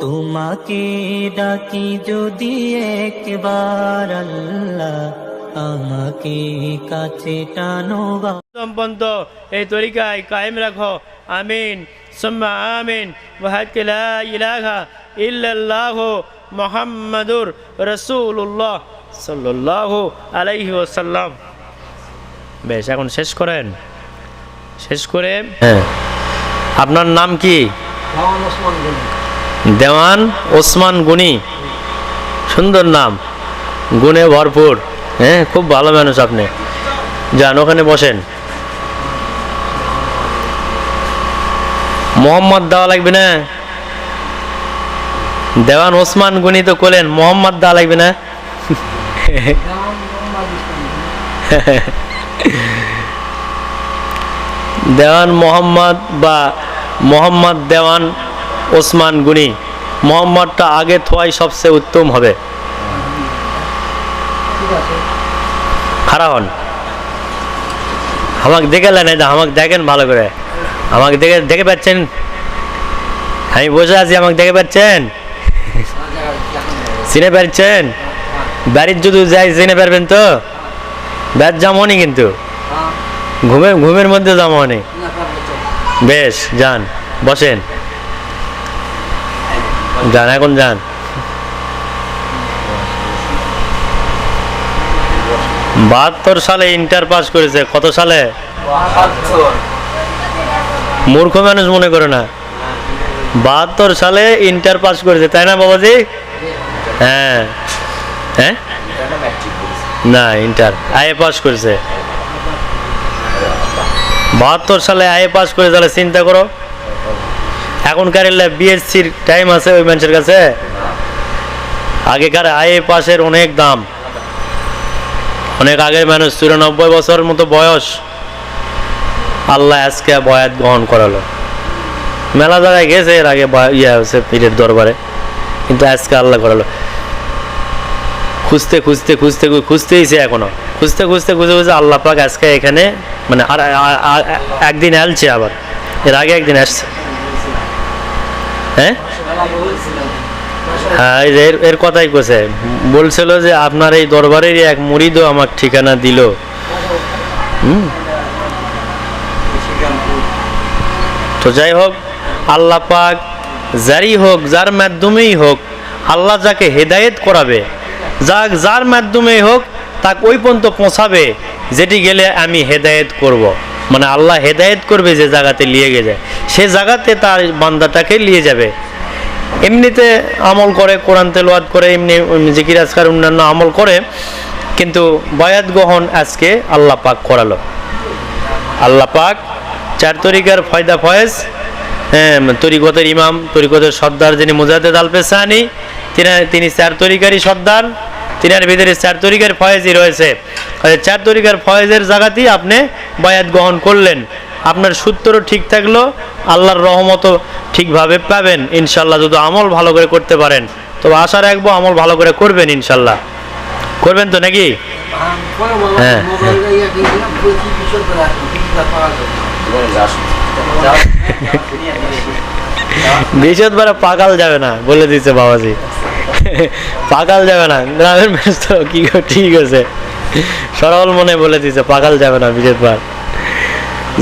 তোমাকে ডাকি যদি একবার আল্লাহ আমাকে কাছে টানো পর্যন্ত এই তরিকায় কায়েম রাখো। আমিন। সুম্মা আমিন। ওয়াহাদকে লা ইলাহা ইল্লাল্লাহ মুহাম্মাদুর রাসূলুল্লাহ সাল্লাল্লাহু আলাইহি ওয়াসাল্লাম। বেশ এখন শেষ করেন। শেষ করে হ্যাঁ। আপনার নাম কি? দেওয়ান ওসমান গুনি। সুন্দর নাম। গুণে ভরপুর। হ্যাঁ খুব ভালো মানুষ আপনি। যান, ওখানে বসেন। মোহাম্মদ দেওয়া লাগবে না? দেওয়ান ওসমান গুনি তো করলেন মোহাম্মদ দেওয়া লাগবে না? দেওয়ান মোহাম্মদ বা মোহাম্মদ দেওয়ান ওসমান গুনি, মোহাম্মদটা আগে থোয়াই সবচেয়ে উত্তম হবে। খারাপ হন। আমাকে দেখে নেন এই আমাকে দেখেন ভালো করে। আমাকে দেখে দেখে পাচ্ছেন? আমি বসে আছি, আমাকে দেখে পাচ্ছেন? চিনে পারছেন বাড়ির যদি যাই, চিনে পারবেন তো? ব্যাট জামনি কিন্তু। ঘুমে, ঘুমের মধ্যে জামনি বেশ, যান, বসেন। যান এখন যান বাহাত্তর সালে ইন্টার পাস করেছে, কত সালে? মূর্খ মানুষ মনে করে না। বাহাত্তর সালে ইন্টার পাস করেছে, তাই না বাবাজি? হ্যাঁ। হ্যাঁ? না, ইন্টার আইএ পাস করেছে। বাহাত্তর সালে আইএ পাস করে, তাহলে চিন্তা করো। এখনকার বিএসসির টাইম আছে ওই মানুষের কাছে? আগেকার আইএ পাসের অনেক দাম। অনেক আগের মানুষ, চুরানব্বই বছর মতো বয়স। আল্লাহ আজকে বয়াত গ্রহণ করালো। মেলা জায়গায় গেছে, এর আগে ইয়ে হয়েছে পীরের দরবারে। কিন্তু আজকে আল্লাহ করালো। খুঁজতে খুঁজতে খুঁজতে খুঁজতেইছে এখনও। খুঁজতে খুঁজতে খুঁজতে খুঁজতে আল্লাহ পাক আজকে এখানে মানে আর একদিন আলছে আবার। এর আগে একদিন আসছে। হ্যাঁ? হ্যাঁ এর- এর কথাই কোসে বলছিল যে আপনার এই দরবারেরই এক মুরিদও আমার ঠিকানা দিল। হুম? তো যাই হোক, আল্লাহ পাক যারই হোক, যার মাধ্যমেই হোক, আল্লাহ যাকে হেদায়েত করাবে, যাক যার মাধ্যমেই হোক, তাকে ওই পর্যন্ত পৌঁছাবে, যেটি গেলে আমি হেদায়েত করব। মানে আল্লাহ হেদায়েত করবে যে জায়গাতে নিয়ে গে যায় সে জায়গাতে তার বান্দাটাকে নিয়ে যাবে। এমনিতে আমল করে, কোরআন তেলোয়াত করে, এমনি জিকির আজকার অন্যান্য আমল করে, কিন্তু বয়াত গ্রহণ আজকে আল্লাহ পাক করালো। আল্লাহ পাক চার তরিকার ফয়দা ফয়েজ হ্যাঁ তরিকতের ইমাম, তরিকতের সর্দার যিনি মুজাহিদ আল পেসানি তিনি তিনি চার তরিকারই সর্দার, তিনার ভিতরে চার তরিকার ফয়েজই রয়েছে। এই চার তরিকার ফয়েজের জায়গাতেই আপনি বয়াত গ্রহণ করলেন। আপনার সূত্রও ঠিক থাকল আল্লাহর রহমতও ঠিকভাবে পাবেন। ইনশাল্লাহ যদি আমল ভালো করে করতে পারেন। তবে আশা রাখব আমল ভালো করে করবেন ইনশাল্লাহ করবেন তো নাকি? হ্যাঁ, বৃহস্পতিবার পাকাল যাবে না বলে দিচ্ছে বাবাজি। পাকাল যাবে না। গ্রামের তো কি ঠিক আছে সরল মনে বলে দিচ্ছে পাকাল যাবে না বৃহস্পতিবার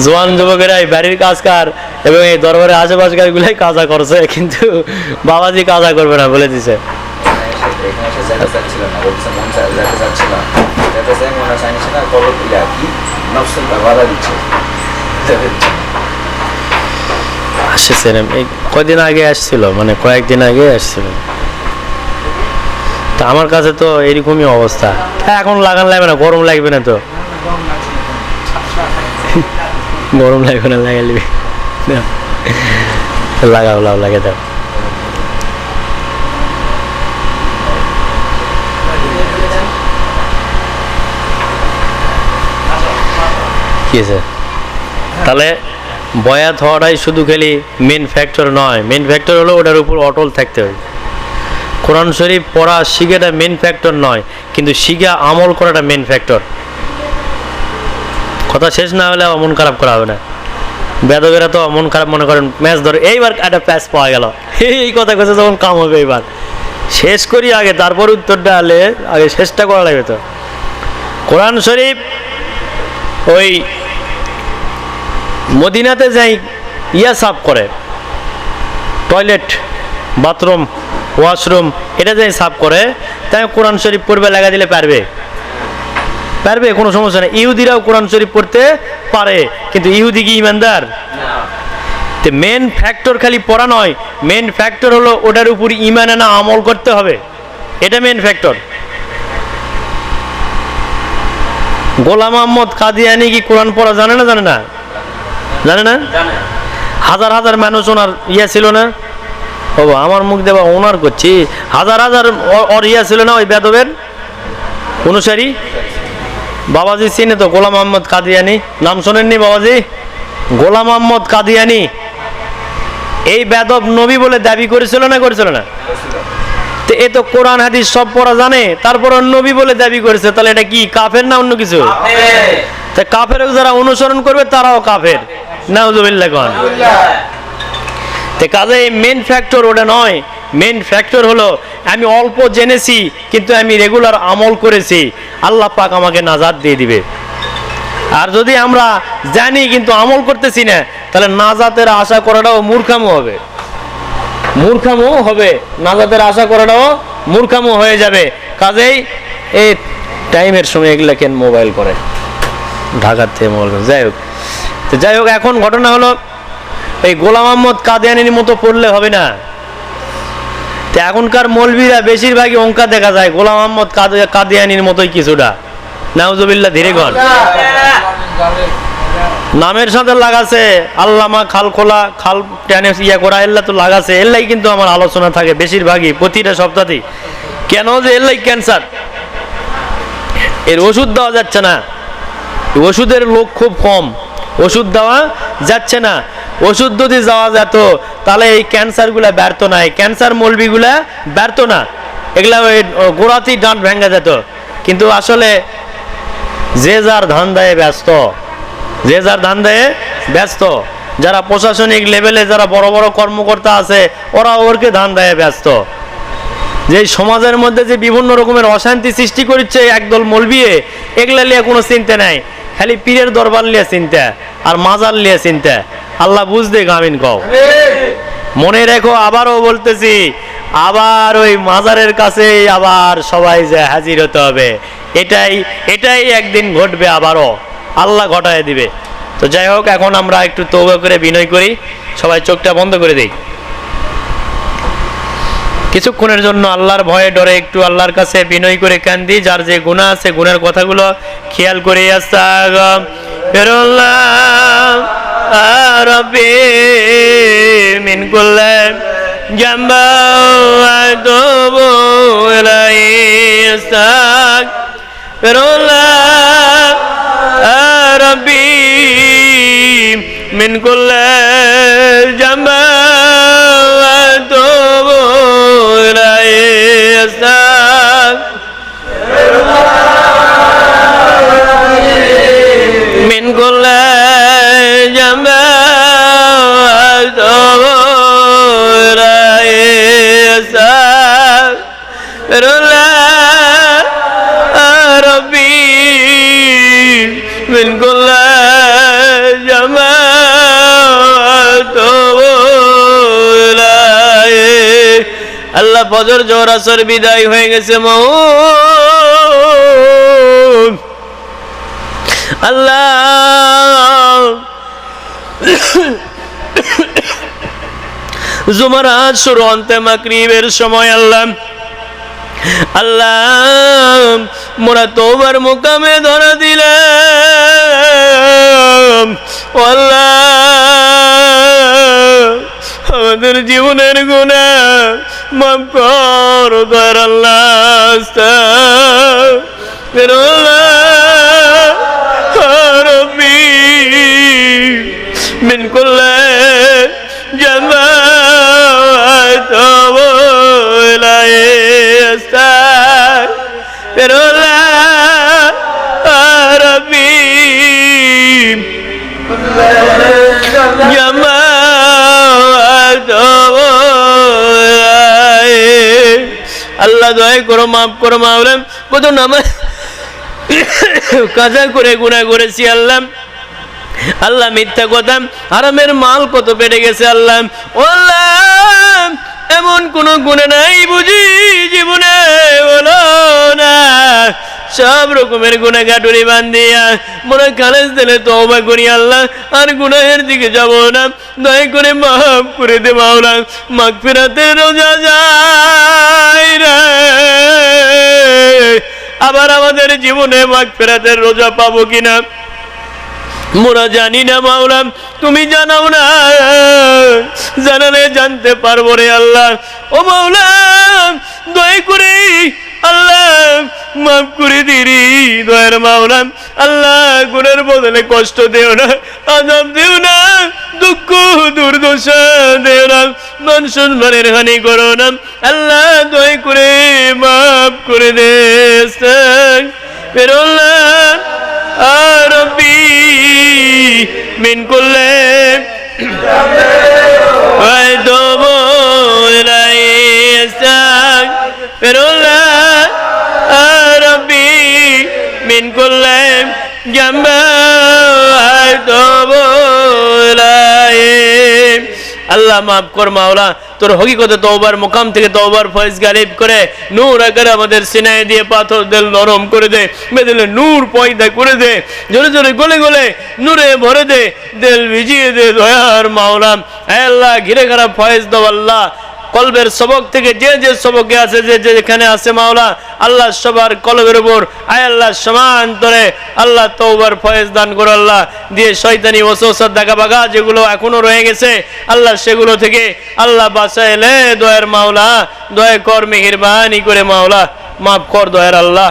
জোয়ান যুবকেরা এই বাড়ির কাজ কার এবং এই দরবারের আশেপাশকার গুলাই কাজা করছে, কিন্তু বাবাজি কাজা করবে না বলে দিছে এই কয়দিন আগে আসছিল মানে কয়েকদিন আগে আসছিল। আমার কাছে তো এরকমই অবস্থা। হ্যাঁ এখন লাগান লাগবে না, গরম লাগবে না তো। গরম লাগবে না, লাগাই নিবি। লাগাও লাও লাগে দাও। কি আছে তাহলে বয়াত হওয়াটাই শুধু খালি মেন ফ্যাক্টর নয়। মেন ফ্যাক্টর হলো ওটার উপর অটল থাকতে হবে। কোরআন শরীফ পড়া শিখাটা মেন ফ্যাক্টর নয়, কিন্তু শিখা আমল করাটা মেন ফ্যাক্টর কথা শেষ না হলে মন খারাপ করা হবে না। বেদবেরা তো মন খারাপ মনে করেন, ম্যাচ ধরে এইবার একটা প্যাচ পাওয়া গেল। এই কথা কথা তখন কাম হবে এবার শেষ করি আগে, তারপর উত্তরটা আলে আগে শেষটা করা লাগবে তো। কোরআন শরীফ ওই মদিনাতে যাই, ইয়া সাফ করে। টয়লেট, বাথরুম ওয়াশরুম এটা যাই সাফ করে তাই কোরআন শরীফ পড়বে লাগা দিলে পারবে। পারবে কোনো সমস্যা নেই। ইহুদিরাও কোরআন শরীফ পড়তে পারে কিন্তু ইহুদি কি ইমানদার? তো মেন ফ্যাক্টর খালি পড়া নয় মেন ফ্যাক্টর হলো ওটার উপর ইমান আনা আমল করতে হবে। এটা মেন ফ্যাক্টর গোলাম আহমদ কাদিয়ানি কি কোরআন পড়া জানে না জানে না? জানে না? হাজার হাজার মানুষ ওনার ইয়ে ছিল না? ও আমার মুখ দেওয়া ওনার করছি। হাজার হাজার ইয়া ছিল না ওই বেদবের? অনুসারী? বাবাজি চিনে তো গোলাম আহমদ কাদিয়ানি। নাম শোনেননি বাবাজি? গোলাম আহমদ কাদিয়ানি। এই বেদব নবী বলে দাবি করেছিল না করেছিল না? তো এ তো কোরআন হাদিস সব পড়া জানে তারপর নবী বলে দাবি করেছে তাহলে এটা কি কাফের না অন্য কিছু? তা কাফের যারা অনুসরণ করবে তারাও কাফের। নাউজুবিল্লাহ কন। তে কাজে মেন ফ্যাক্টর ওটা নয়। মেন ফ্যাক্টর হলো, আমি অল্প জেনেছি, কিন্তু আমি রেগুলার আমল করেছি। আল্লাহ পাক আমাকে নাজাদ দিয়ে দিবে। আর যদি আমরা জানি, কিন্তু আমল করতেছি না, তাহলে নাজাতের আশা করাটাও মূর্খামো হবে। মূর্খামো হবে। নাজাতের আশা করাটাও মূর্খামো হয়ে যাবে। কাজেই এই টাইমের সময় এগুলা কেন মোবাইল করে? ঢাকার থেকে মোবাইল যাই হোক। তো যাই হোক, এখন ঘটনা হলো এই গোলাম আহমদ কাদিয়ানির মতো পড়লে হবে না। এখনকার মৌলবীরা বেশিরভাগই অঙ্কা দেখা যায়, গোলাম আহমদ কাদিয়ানির মতোই কিছুটা। নাউজুবিল্লাহ, ধীরে গণ নামের সাথে লাগাছে, আল্লামা খাল খোলা খাল টেনে ইয়া করা এল্লা তো লাগাছে এল্লাই কিন্তু আমার আলোচনা থাকে বেশিরভাগই, প্রতিটা সপ্তাহেই কেন যে এল্লাই ক্যান্সার? এর ওষুধ দেওয়া যাচ্ছে না। ওষুধের লোক খুব কম। ওষুধ দেওয়া যাচ্ছে না। ওষুধ যদি যাওয়া যেত, তাহলে এই ক্যান্সারগুলা ব্যর্থ না। ক্যান্সার মলবিগুলা ব্যর্থ না। এগুলা ওই গোড়াতেই ডাঁট ভেঙে যেত। কিন্তু আসলে যে যার ধান দেয় ব্যস্ত, যে যার ধান দেয় ব্যস্ত, যারা প্রশাসনিক লেভেলে যারা বড় বড় কর্মকর্তা আছে, ওরা ওরকে ধান দেয় ব্যস্ত। যে সমাজের মধ্যে যে বিভিন্ন রকমের অশান্তি সৃষ্টি করছে একদল মলবিয়ে এগুলা নিয়ে কোনো চিন্তা নাই। খালি পীরের দরবার নিয়ে চিন্তা, আর মাজার নিয়ে চিন্তা। আল্লাহ বুঝতে গামিন কও। মনে রেখো, আবারও বলতেছি, আবার ওই মাজারের কাছে আবার সবাই যে হাজির হতে হবে। এটাই এটাই একদিন ঘটবে আবারও। আল্লাহ ঘটায় দিবে। তো যাই হোক, এখন আমরা একটু তৌবা করে বিনয় করি। সবাই চোখটা বন্ধ করে দিই। কিছুক্ষণের জন্য আল্লাহর ভয়ে ডরে একটু আল্লাহর কাছে বিনয় করে কান্দি। যার যে গুণা আছে গুণের কথাগুলো খেয়াল করে আস্তাগম রব্বি মিন কুল্লি জাম্বা রব্বি মিন কুল্লি ফজর জোর আসর বিদায় হয়ে গেছে মৌ আল্লাহ। জুমারাত শুরু অন্তে মাকরিবের সময়, আল্লাহ। আল্লাহ, মোরা তোবার মোকামে ধরা দিলাম। আল্লাহ, আমাদের জীবনের গুণা মাফ কর দয়ার আল্লাহ আস্তাগফির আল্লাহ রব্বি মিন কুল্লি দয়া করো, মাফ করো মাওলা কত নামাজ? কাজা করে গুণা করেছি, আল্লাহ। আল্লাহ মিথ্যা কথা আরামের মাল কত পেটে গেছে, আল্লাহ। আল্লাহ এমন কোন গুণে নাই বুঝি, জীবনে বলো না। সব রকমের গুণা কাটুরি বান্ধিয়া। মনে খালেজ দিলে তওবা করি আল্লাহ, আর গুনাহের দিকে যাব না। দয়া করে মাফ করে দে মাওলা ফেরাতে রোজা যায় রে। আবার আমাদের জীবনে মাগ ফেরাতে রোজা পাবো কিনা? মোরা জানি না মাওলাম তুমি জানাও না। জানালে জানতে পারব রে আল্লাহ। ও মাওলাম দয়া করে আল্লাহ মাফ করে দিরি দয়ার মাওলাম আল্লাহ গুণের বদলে কষ্ট দেও না, আজাব দেও না, দুঃখ, দুর্দশা দেও না। মন সম্মানের হানি করো না। আল্লাহ দয়া করে মাফ করে দে আর বি من كل وأتوب إليه أستغفر الله ربي من كل جنب وأتوب আল্লাহ মাফ কর মাওলা, তোর হকিকতে তওবার, মুকাম থেকে তওবার ফয়েজ গালিব করে, নূর আকারে আমাদের সিনাই দিয়ে পাথর দিল নরম করে দে, বেদলে নূর পয়দা করে দে, জোরে জোরে গলে গলে নূরে ভরে দে, দিল ভিজিয়ে দে দয়ার মাওলা। আল্লাহ, ঘিরে খারাপ ফয়েজ দাও আল্লাহ কলবের সবক থেকে যে যে সবকে আছে, যে যেখানে আছে মাওলা, আল্লাহ সবার কলবের উপর, আয় আল্লাহ সমান তরে আল্লাহ তৌবার ফয়েজ দান করো আল্লাহ, দিয়ে শয়তানি ওসোসার দেখা বাগা যেগুলো এখনও রয়ে গেছে, আল্লাহ সেগুলো থেকে আল্লাহ বাসা বাঁচাইলে দয়ার মাওলা, দয়া কর মেহেরবানি করে মাওলা, মাফ কর দয়ার আল্লাহ।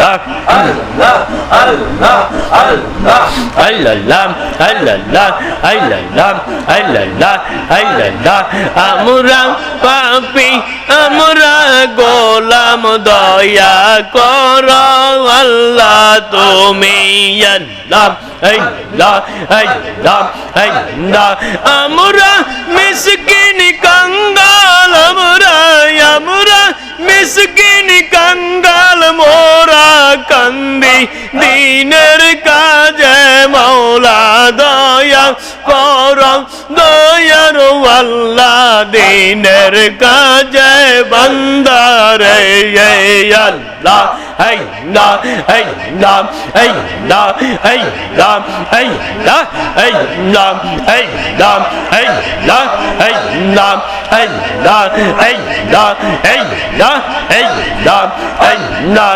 আল্লাহ আল্লাহ আল্লাহ আল্লাহ আল্লাহ আল্লাহ আল্লাহ আল্লাহ আমরা পাপি আমরা গোলাম দয়া কর আল্লাহ তুমি আল্লাহ আল্লাহ আল্লাহ আল্লাহ আমরা মিসকিন কঙ্গাল আমরা আমরা মিসকিন কঙ্গাল মোরা কান্দি, দিনের কাজে মৌলা দয়া কর, দয়ার আল্লাহ দিনের কাজে বন্দারে আল্লাহ। এই না এই না এই না এই না এই না এই না এই না এই না এই না এই না এই না এই না এই না এই না এই না এই না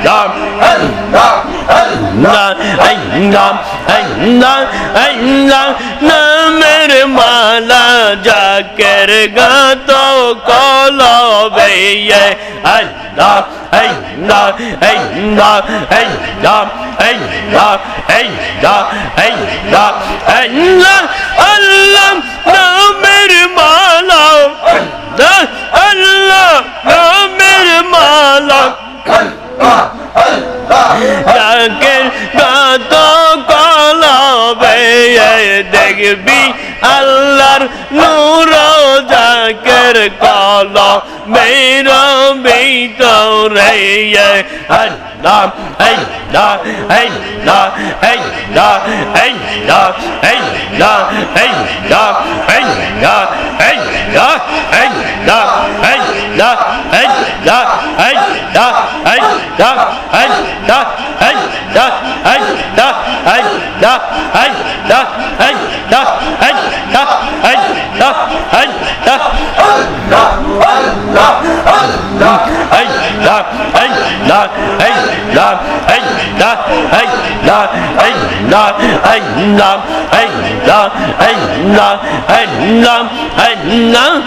এই না এই না নামের মালা জাকের গাত কলবে আল্লাহ না এই না এই না এই না আল্লাহ নামের মালা আল্লাহ নামের মালা ডাকের গাত দেখবি আল্লাহর নূর জাকের কল মের ভিতরে আল্লাহ এই না এই না এই না এই না এই না এই না এই না এই না এই না এই না এই না এই না এই না এই Allah, Allah, Allah, Allah, Allah, Allah, Allah,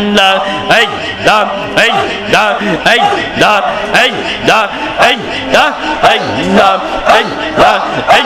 Allah, Allah, Allah, Allah, Allah, Allah, Allah, Allah, Allah,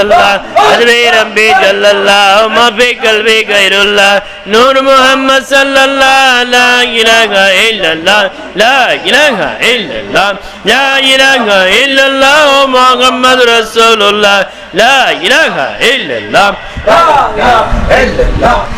আল্লাহ হজরে রব্বে জাল্লাল্লাহ মাফে কলবে গায়রুল্লাহ, নূর মুহাম্মদ সাল্লাল্লাহ, লা ইলাহা ইল্লাল্লাহ, লা ইলাহা ইল্লাল্লাহ, লা ইলাহা ইল্লাল্লাহ, মুহাম্মদ রাসূলুল্লাহ, লা ইলাহা ইল্লাল্লাহ, লা ইলাহা ইল্লাল্লাহ।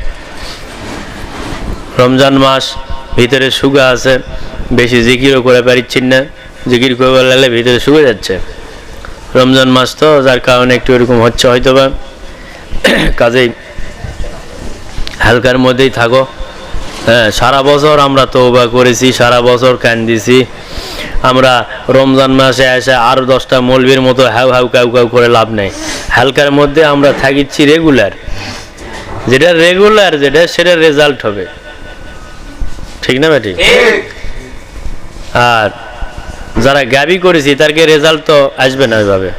রমজান মাস ভিতরে সুগা আছে, বেশি জিকিরও করে পারিচ্ছেন না। জিকির করবার লাগলে ভিতরে শুয়ে যাচ্ছে। রমজান মাস তো যার কারণে একটু এরকম হচ্ছে হয়তো বা কাজেই হালকার মধ্যেই থাকো। হ্যাঁ সারা বছর আমরা তৌবা করেছি, সারা বছর কান্দিছি আমরা রমজান মাসে এসে আরও দশটা মলবির মতো হ্যাউ হ্যাউ কাউ কাউ করে লাভ নেই। হালকার মধ্যে আমরা থাকিচ্ছি রেগুলার। যেটা রেগুলার, যেটা সেটা রেজাল্ট হবে। ঠিক না বেটি? আর যারা গাবি করেছি, তারকে রেজাল্ট তো আসবে না ওইভাবে।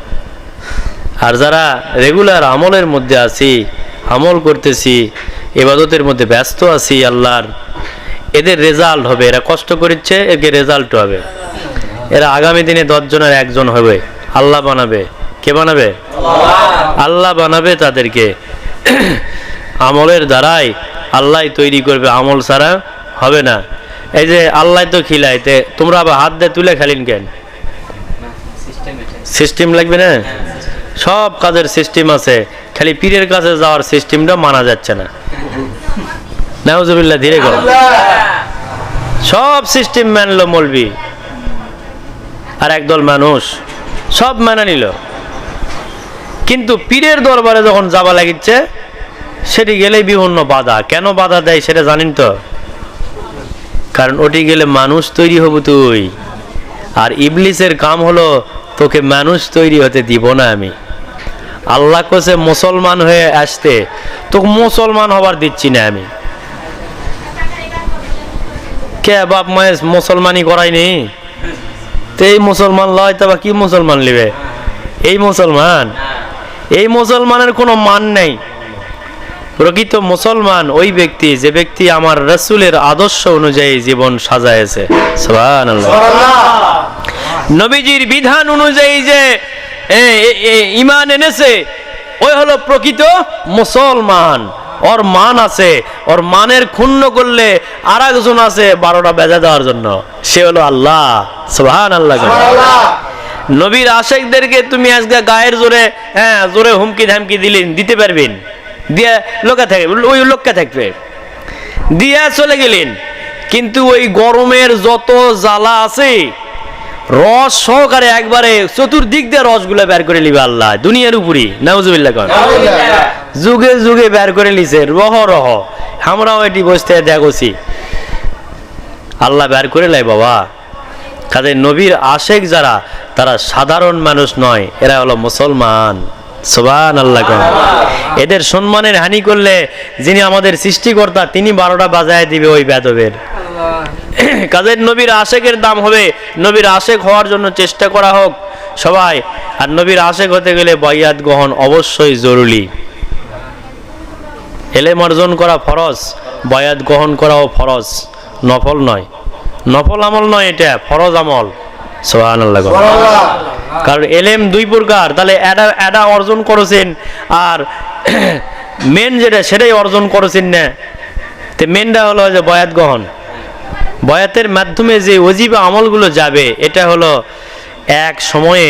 আর যারা রেগুলার আমলের মধ্যে আছি, আমল করতেছি, এবাদতের মধ্যে ব্যস্ত আছি, আল্লাহর, এদের রেজাল্ট হবে। এরা কষ্ট করেছে একে রেজাল্ট হবে। এরা আগামী দিনে দশজনের একজন হবে। আল্লাহ বানাবে। কে বানাবে? আল্লাহ বানাবে তাদেরকে। আমলের দ্বারাই আল্লাহ তৈরি করবে আমল ছাড়া। হবে না। এই যে আল্লাহ তো খিলাইতে তোমরা আবার হাত দিয়ে তুলে খেলিন কেন? সিস্টেম লাগবে না? সব কাজের সিস্টেম আছে। খালি পীরের কাছে যাওয়ার সিস্টেমটা মানা যাচ্ছে না। নাউজুবিল্লাহ, ধীরে কর। সব সিস্টেম মানলো মলবি। আর একদল মানুষ, সব মানা নিল। কিন্তু পীরের দরবারে যখন যাবা লাগিচ্ছে, সেটি গেলেই বিভিন্ন বাধা। কেন বাধা দেয় সেটা জানেন তো? কারণ ওটি গেলে মানুষ তৈরি হব তুই। আর ইবলিসের কাম হলো তোকে মানুষ তৈরি হতে দিব না আমি। আল্লাহ কোসে মুসলমান হয়ে আসতে তোকে মুসলমান হবার দিচ্ছি না আমি। কে বাপ মায়ের মুসলমানই করায়নি? তো এই মুসলমান লয় তবে কি মুসলমান লিবে? এই মুসলমান? এই মুসলমানের কোনো মান নেই। প্রকৃত মুসলমান ওই ব্যক্তি যে ব্যক্তি আমার রসুলের আদর্শ অনুযায়ী জীবন সাজায়েছে। নবীজির বিধান অনুযায়ী যে ইমান এনেছে ওই হলো প্রকৃত মুসলমান। ওর মান আছে ওর মানের ক্ষুণ্ণ করলে আর একজন আছে বারোটা বেজা দেওয়ার জন্য। সে হলো আল্লাহ। সুবহান আল্লাহ নবীর আশেকদেরকে তুমি আজকে গায়ের জোরে হ্যাঁ জোরে হুমকি ধামকি দিলেন দিতে পারবেন। দিয়ে লোকে থাকবে ওই লোককে থাকবে। দিয়া চলে গেলেন কিন্তু ওই গরমের যত জ্বালা আছে রস সহকারে একবারে চতুর্দিক দিয়ে রসগুলো বের করে নিবে আল্লাহ দুনিয়ার উপরই। নাউজুবিল্লাহ কন যুগে যুগে বের করে নিছে রহ রহ। আমরাও এটি বসতে দেখছি। আল্লাহ বের করে লাই বাবা। কাজে নবীর আশেক যারা তারা সাধারণ মানুষ নয় এরা হলো মুসলমান। আল্লাহ এদের সম্মানের হানি করলে যিনি আমাদের সৃষ্টিকর্তা, তিনি বারোটা বাজায় দিবে ওই বেদবের। কাজের নবীর আশেকের দাম হবে, নবীর আশেক হওয়ার জন্য চেষ্টা করা হোক সবাই। আর নবীর আশেক হতে গেলে বয়াত গ্রহণ অবশ্যই জরুরি। এলেম অর্জন করা ফরজ, বয়াত গ্রহণ করাও ফরজ। নফল নয়। নফল আমল নয় এটা, ফরজ আমল। সোহান আল্লাহ কারণ এলেম দুই প্রকার তাহলে এটা এটা অর্জন করেছেন আর মেন যেটা সেটাই অর্জন করেছেন না। তো মেনটা হলো যে বয়াত গ্রহণ। বয়াতের মাধ্যমে যে অজীব আমলগুলো যাবে এটা হলো এক সময়ে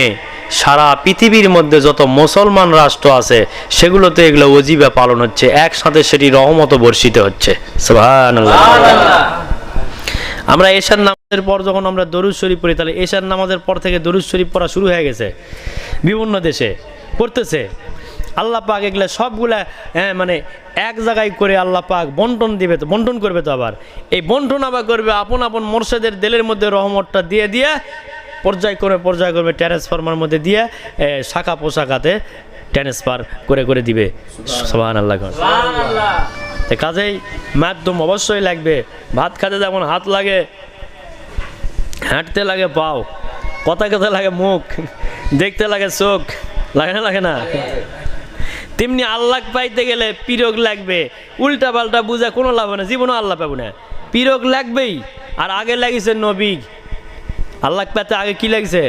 সারা পৃথিবীর মধ্যে যত মুসলমান রাষ্ট্র আছে সেগুলোতে এগুলো অজীবা পালন হচ্ছে। একসাথে সেটি রহমত বর্ষিত হচ্ছে। সুবহানাল্লাহ। আমরা এশার নামাজের পর যখন আমরা দরুদ শরীফ পড়ি, তাহলে এশার নামাজের পর থেকে দরুদ শরীফ পড়া শুরু হয়ে গেছে। বিভিন্ন দেশে পড়তেছে। আল্লাহ পাক এগুলা সবগুলা হ্যাঁ মানে এক জায়গায় করে আল্লাহ পাক বন্টন দিবে তো, বন্টন করবে তো আবার। এই বন্টন আবার করবে আপন আপন মোর্শেদের দেলের মধ্যে রহমতটা দিয়ে দিয়ে, পর্যায় করে পর্যায় করবে ট্রান্সফরমার মধ্যে দিয়ে শাখা পোশাকাতে ট্রান্সফার করে করে দিবে। সোহান আল্লাহ তো কাজেই মাধ্যম অবশ্যই লাগবে। ভাত খাতে যেমন হাত লাগে, হাঁটতে লাগে পাও, কথা কথা লাগে মুখ, দেখতে লাগে চোখ, লাগে না লাগে না? তেমনি আল্লাহ পাইতে গেলে পিরক লাগবে। উল্টা পাল্টা বুঝা কোনো লাভ না, জীবনও আল্লাহ পাবো না। পিরক লাগবেই, আর আগে লাগিছে নবী। আল্লাহ পাতে আগে কি লাগছে?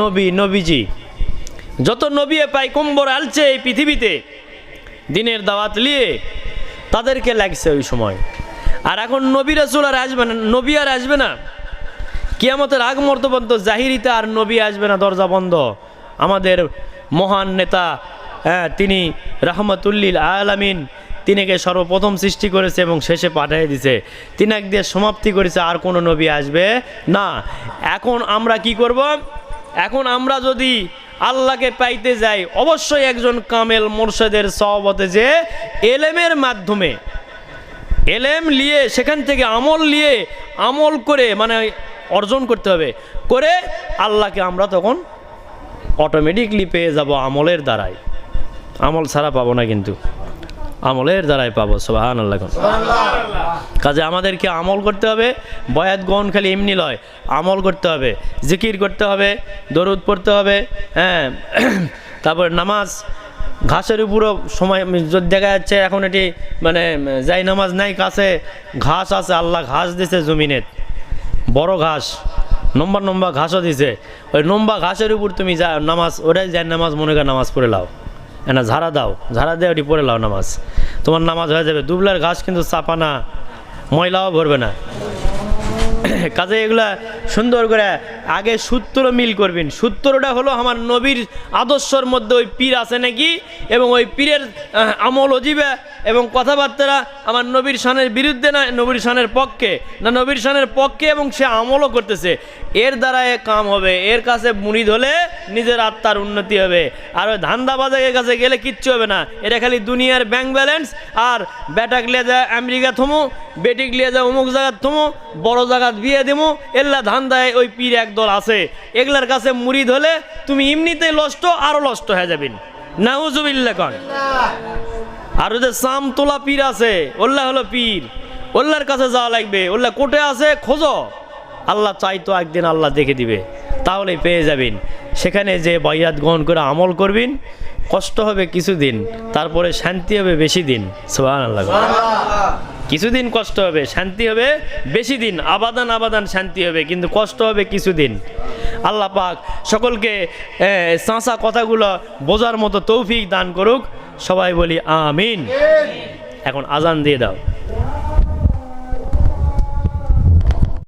নবী, নবীজি। যত নবী পাই কম্বর আলছে এই পৃথিবীতে, দিনের দাওয়াত নিয়ে তাদেরকে লাগছে ওই সময়। আর এখন নবী রাসুল আর আসবে না, নবী আর আসবে না। কিয়ামতের আগ মুহূর্ত পর্যন্ত জাহিরিতে আর নবী আসবে না, দরজা বন্ধ। আমাদের মহান নেতা হ্যাঁ তিনি রহমতুল্লিল আলামিন, তিনিকে সর্বপ্রথম সৃষ্টি করেছে এবং শেষে পাঠিয়ে দিছে। তিনাক দিয়ে সমাপ্তি করেছে, আর কোনো নবী আসবে না। এখন আমরা কি করব? এখন আমরা যদি আল্লাহকে পাইতে যাই, অবশ্যই একজন কামেল মোর্শেদের সহবতে যে এলেমের মাধ্যমে, এলেম নিয়ে, সেখান থেকে আমল নিয়ে, আমল করে মানে অর্জন করতে হবে। করে আল্লাহকে আমরা তখন অটোমেটিকলি পেয়ে যাব আমলের দ্বারাই আমল ছাড়া পাবো না কিন্তু। আমলের দ্বারাই পাবো সোহান আল্লাহ কাজে আমাদেরকে আমল করতে হবে বয়াত গ্রহণ খালি এমনি লয় আমল করতে হবে জিকির করতে হবে দরুদ পড়তে হবে হ্যাঁ তারপর নামাজ ঘাসের উপরও সময় যদি দেখা যাচ্ছে এখন এটি মানে যাই নামাজ নাই কাছে ঘাস আছে আল্লাহ ঘাস দিছে জমিনের বড় ঘাস নম্বা নম্বা ঘাসও দিছে ওই নম্বা ঘাসের উপর তুমি যা নামাজ ওটাই যাই নামাজ মনে করে নামাজ পড়ে লাও। না ঝাড়া দাও, ঝাড়া দিয়ে ওটি পড়ে লাও নামাজ। তোমার নামাজ হয়ে যাবে। দুবলার ঘাস কিন্তু চাপা না ময়লাও ভরবে না। কাজে এগুলা সুন্দর করে আগে সূত্র মিল করবেন। সূত্রটা হলো আমার নবীর আদর্শর মধ্যে ওই পীর আছে নাকি? এবং ওই পীরের আমল অজিবে এবং কথাবার্তা আমার নবীর সানের বিরুদ্ধে না, নবীর সানের পক্ষে? না, নবীর সানের পক্ষে এবং সে আমলও করতেছে। এর দ্বারা এ কাম হবে। এর কাছে মুড়ি ধলে নিজের আত্মার উন্নতি হবে। আর ওই ধান্দাবাজের কাছে গেলে কিচ্ছু হবে না। এটা খালি দুনিয়ার ব্যাংক ব্যালেন্স আর ব্যাটাক যায় আমেরিকা থমো বেটিক লিয়ে যায় অমুক জায়গার থমো, বড় জায়গাত বিয়ে দেবো এল্লা ধান্দায় ওই পীর একদল আছে। এগুলার কাছে মুড়ি ধলে তুমি এমনিতেই লষ্ট আরও লষ্ট হয়ে যাবেন। নাউজুবিল্লা কন। আর ওদের সাম তোলা পীর আছে, ওল্লা হলো পীর। ওল্লার কাছে যাওয়া লাগবে। ওল্লা কোটে আছে, খোঁজো। আল্লাহ চাইতো একদিন আল্লাহ দেখে দিবে। তাহলে পেয়ে যাবেন। সেখানে যে বাইয়াত গ্রহণ করে আমল করবেন, কষ্ট হবে কিছুদিন, তারপরে শান্তি হবে বেশি দিন। কিছুদিন কষ্ট হবে, শান্তি হবে বেশি দিন, আবাদান আবাদান শান্তি হবে, কিন্তু কষ্ট হবে কিছুদিন। আল্লাহ পাক সকলকে চাঁচা কথাগুলো বোঝার মতো তৌফিক দান করুক। সবাই বলি আমিন। এখন আজান দিয়ে দাও।